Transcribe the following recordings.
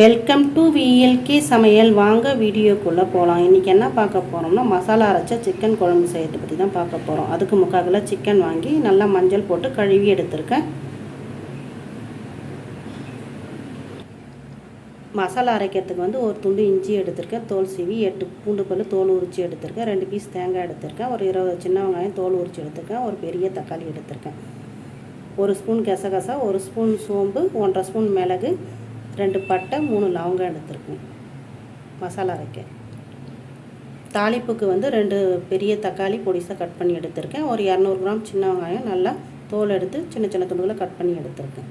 Welcome to VLK சமையல். வாங்க வீடியோக்குள்ளே போகலாம் இன்றைக்கி என்ன பார்க்க போகிறோம்னா மசாலா அரைச்ச சிக்கன் குழம்பு செய்யறதை பற்றி தான் பார்க்க போகிறோம் அதுக்கு முக்கால் சிக்கன் வாங்கி நல்லா மஞ்சள் போட்டு கழுவி எடுத்திருக்கேன். மசாலா அரைக்கிறதுக்கு வந்து ஒரு துண்டு இஞ்சி எடுத்திருக்கேன். தோல் சீவி எட்டு பூண்டு பல் தோல் உரித்து எடுத்திருக்கேன். ரெண்டு பீஸ் தேங்காய் எடுத்திருக்கேன். ஒரு இருபது சின்ன வெங்காயம் தோல் உரித்து எடுத்திருக்கேன். ஒரு பெரிய தக்காளி எடுத்திருக்கேன். ஒரு ஸ்பூன் கசகசா ஒரு ஸ்பூன் சோம்பு ஒன்றரை ஸ்பூன் மிளகு ரெண்டு பட்டை மூணு லவங்கம் எடுத்துருக்கேன். மசாலா அரைக்க. தாளிப்புக்கு வந்து ரெண்டு பெரிய தக்காளி பொடிசாக கட் பண்ணி எடுத்திருக்கேன். ஒரு இரநூறு கிராம் சின்ன வெங்காயம் நல்லா தோல் எடுத்து சின்ன சின்ன துண்டுகளை கட் பண்ணி எடுத்திருக்கேன்.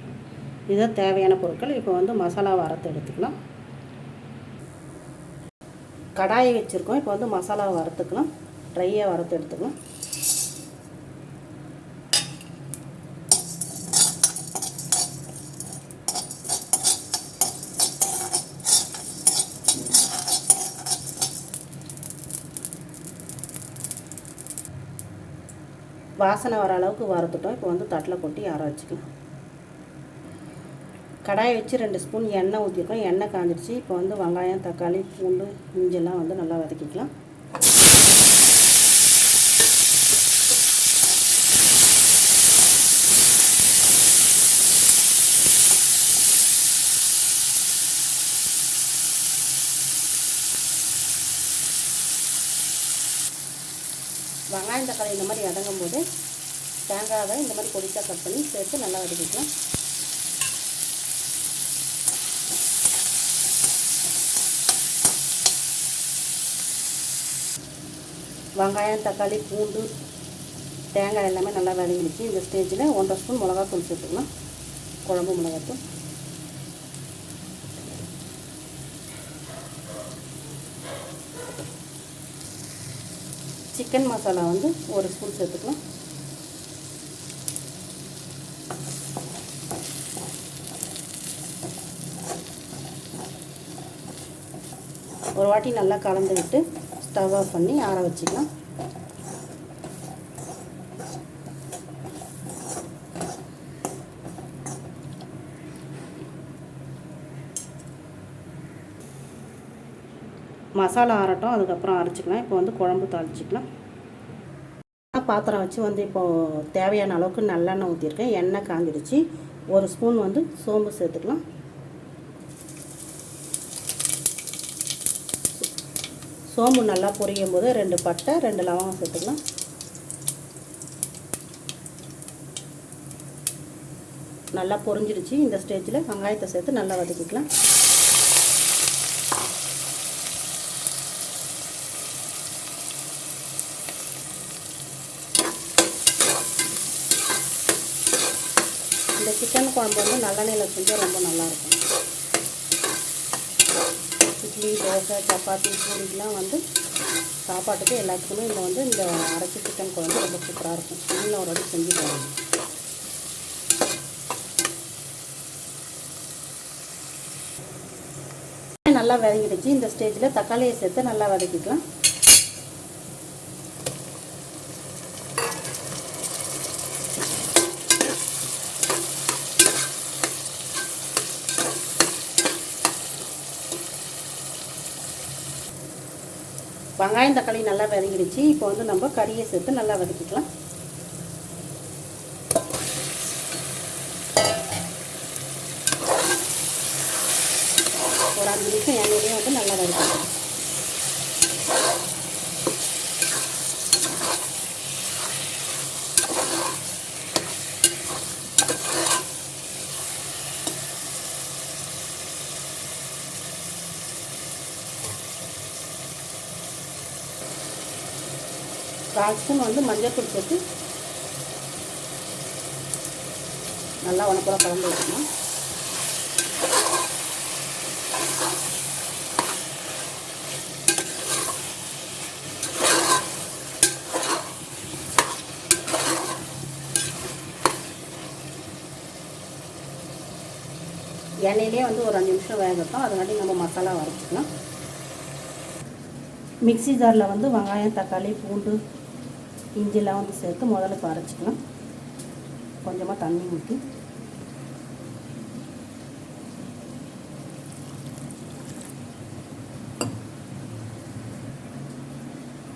இதுதான் தேவையான பொருட்கள் இப்போ வந்து மசாலா வறுத்து எடுத்துக்கலாம். கடாயை வச்சுருக்கோம். இப்போ வந்து மசாலா வறுத்துக்கலாம் ட்ரையாக வறுத்து எடுத்துக்கலாம். வாசனை வர அளவுக்கு வறுத்துட்டோம் இப்போ வந்து தட்டில் கொட்டி ஆற வச்சுக்கலாம். கடாயை வச்சு ரெண்டு ஸ்பூன் எண்ணெய் ஊற்றிருக்கோம் எண்ணெய் காஞ்சிடுச்சு இப்போ வந்து வெங்காயம் தக்காளி பூண்டு இஞ்செல்லாம் வந்து நல்லா வதக்கிக்கலாம். வெங்காயம் தக்காளி இந்த மாதிரி வதங்கும் போது தேங்காவை இந்த மாதிரி பொடிசாக கட் பண்ணி சேர்த்து நல்லா வதக்கிக்கலாம். வெங்காயம் தக்காளி பூண்டு தேங்காய் எல்லாமே நல்லா வதங்கிடுச்சு. இந்த ஸ்டேஜில் ஒன்றரை ஸ்பூன் மிளகாத்தூள் சேர்த்துக்கலாம். குழம்பு மிளகாத்தூள். சிக்கன் மசாலா வந்து ஒரு ஸ்பூன் சேர்த்துக்கலாம் ஒரு வாட்டி நல்லா கலந்து விட்டு ஸ்டவ் ஆஃப் பண்ணி ஆற வச்சுக்கலாம். மசாலா ஆறட்டும் அதுக்கப்புறம் அரைச்சிக்கலாம். இப்போ வந்து குழம்பு தாளிச்சிக்கலாம். பாத்திரம் வச்சு வந்து இப்போது தேவையான அளவுக்கு நல்லெண்ணெய் ஊற்றிருக்கேன் எண்ணெய் காஞ்சிடுச்சு. ஒரு ஸ்பூன் வந்து சோம்பு சேர்த்துக்கலாம். சோம்பு நல்லா பொரியும் போது ரெண்டு பட்டை ரெண்டு லவங்கம் சேர்த்துக்கலாம். நல்லா பொரிஞ்சிடுச்சு. இந்த ஸ்டேஜில் வெங்காயத்தை சேர்த்து நல்லா வதக்கிக்கலாம். இந்த சிக்கன் குழம்பு வந்து நல்லெண்ணெயில் செஞ்சால் ரொம்ப நல்லாயிருக்கும். இட்லி தோசை சப்பாத்தி பூரிக்கெலாம் வந்து சாப்பாட்டுக்கு எல்லாத்துக்குமே இந்த வந்து இந்த அரைச்சி சிக்கன் குழம்பு ரொம்ப சூப்பராக இருக்கும். இன்னும் ஒரு வாட்டி செஞ்சு பாருங்க. நல்லா வதங்கிடுச்சு. இந்த ஸ்டேஜில் தக்காளியை சேர்த்து நல்லா வதக்கிக்கலாம். வெங்காயம் தக்காளி நல்லா வதங்கிடுச்சு. இப்போ வந்து நம்ம கறியை சேர்த்து நல்லா வதக்கிக்கலாம். ஒரு அஞ்சு நிமிஷம் எண்ணெயிலையும் வந்து நல்லா வதக்கிக்கலாம் கால் ஸ்பூன் வந்து மஞ்சள் போட்டு நல்லா உனக்குள்ள கலந்து வைக்கணும் எண்ணெயிலே வந்து ஒரு அஞ்சு நிமிஷம் வேகட்டும். அதுக்காட்டி நம்ம மசாலா வரைச்சிக்கலாம் மிக்ஸி ஜாரில் வந்து வெங்காயம் தக்காளி பூண்டு இஞ்சிலாம் வந்து சேர்த்து முதல்ல இப்போ அரைச்சிக்கலாம் கொஞ்சமாக தண்ணி ஊற்றி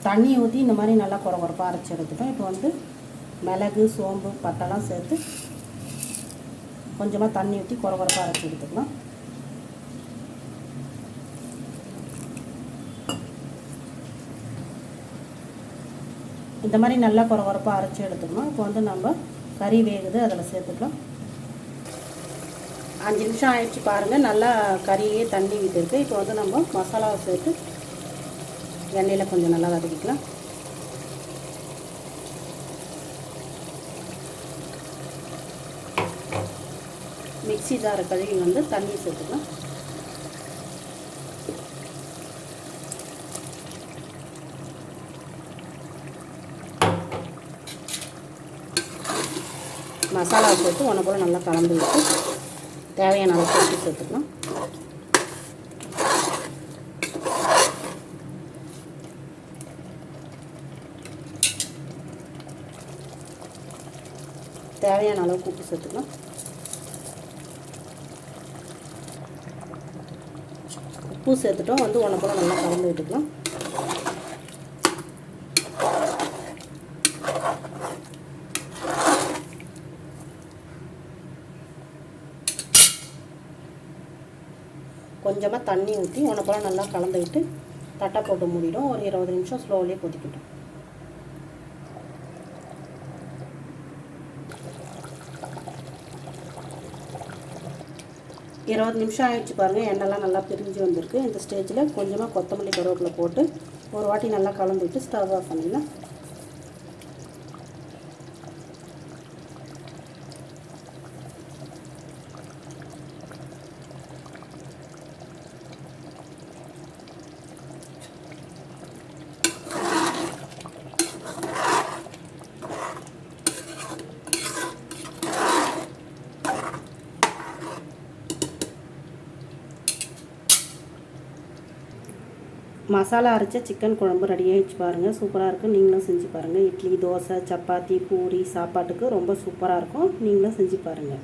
தண்ணி ஊற்றி இந்த மாதிரி நல்லா குறை குறைப்பாக அரைச்சி எடுத்துட்டோம். இப்போ வந்து மிளகு சோம்பு பட்டெல்லாம் சேர்த்து கொஞ்சமாக தண்ணி ஊற்றி குறை குறைப்பாக அரைச்சி எடுத்துக்கலாம். இந்த மாதிரி நல்லா குறை குறைப்பாக அரைச்சி எடுத்துக்கணும் இப்போ வந்து நம்ம கறி வேகுது அதில் சேர்த்துக்கலாம். அஞ்சு நிமிஷம் ஆயிடுச்சு பாருங்கள் நல்லா கறியே தண்ணி விட்டுருக்கு. இப்போ வந்து நம்ம மசாலாவை சேர்த்து எண்ணெயில் கொஞ்சம் நல்லா வதக்கிக்கலாம். மிக்சி ஜாரை கழுவி வந்து தண்ணி சேர்த்துக்கலாம். மசாலா சேர்த்து ஒன்று போல் நல்லா கலந்து விட்டு தேவையான அளவுக்கு உப்பு சேர்த்துக்கலாம் தேவையான அளவுக்கு உப்பு சேர்த்துக்கலாம் உப்பு சேர்த்துட்டோம் வந்து ஒன்று போல் நல்லா கலந்து விட்டுக்கலாம். கொஞ்சமாக தண்ணி ஊற்றி உனப்பெல்லாம் நல்லா கலந்து விட்டு தட்டை போட்டு மூடிடும். ஒரு இருபது நிமிஷம் ஸ்லோவிலே கொதிக்கட்டும். இருபது நிமிஷம் ஆயிடுச்சு பாருங்கள் எண்ணெய்லாம் நல்லா பிரிஞ்சு வந்திருக்கு. இந்த ஸ்டேஜில் கொஞ்சமாக கொத்தமல்லி கருவேப்பிலை போட்டு ஒரு வாட்டி நல்லா கலந்து விட்டு ஸ்டவ் ஆஃப் பண்ணிடலாம். மசாலா அரைச்ச சிக்கன் குழம்பு ரெடி ஆகிடுச்சு பாருங்கள் சூப்பராக இருக்கும் நீங்களும் செஞ்சு பாருங்கள் இட்லி தோசை சப்பாத்தி பூரி சாப்பாட்டுக்கு ரொம்ப சூப்பராக இருக்கும். நீங்களும் செஞ்சு பாருங்கள்